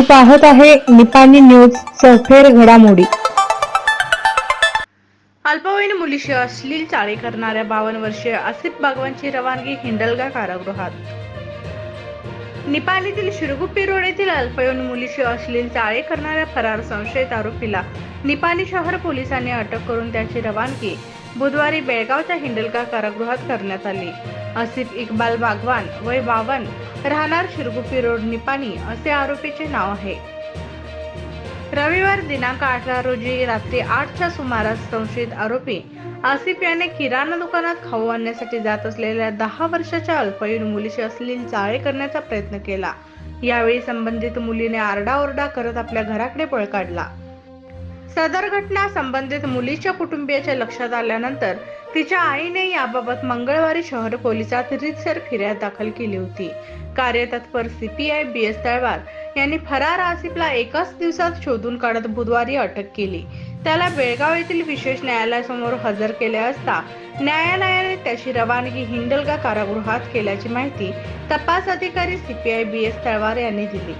पाहत आहे निपाणी न्यूज सफेर घडामोडी. अल्पवयीन मुलीशी अश्लील चाळे करणाऱ्या बावन्न वर्षीय आसिफ बागवानची रवानगी हिंडलगा कारागृहात. निपाणीतील शिरगुप्पी रोड येथील अल्पवयीन मुलीशी अश्लील चाळे करणाऱ्या फरार संशयित आरोपीला निपाणी शहर पोलिसांनी अटक करून त्याची रवानगी बुधवारी बेळगावच्या हिंडलका कारागृहात करण्यात आली. आसिफ इक्बाल बागवान वय बावन राहणार शिरगुप्पी रोड निपाणी असे आरोपीचे नाव आहे. रविवार दिनांक अठरा रोजी रात्री आठच्या सुमारास संशयित आरोपी आसिफ याने किराणा दुकानात खाऊ आणण्यासाठी जात असलेल्या दहा वर्षाच्या अल्पवयीन मुलीशी अश्लील चाळे करण्याचा प्रयत्न केला. यावेळी संबंधित मुलीने आरडाओरडा करत आपल्या घराकडे पळ काढला. सदर घटना संबंधित मुलीच्या कुटुंबियाच्या लक्षात आल्यानंतर तिच्या आईने याबाबत मंगळवारी शहर पोलिसात रीतसर फिर्याद दाखल केली होती. कार्यतत्पर सीपीआय बी एस तळवार यांनी फरार आसिफला एकाच दिवसात शोधून काढत बुधवारी अटक केली. त्याला बेळगाव येथील विशेष न्यायालयासमोर हजर केले असता न्यायालयाने त्याची रवानगी हिंडलगा कारागृहात केल्याची माहिती तपास अधिकारी सीपीआय बी एस तळवार यांनी दिली.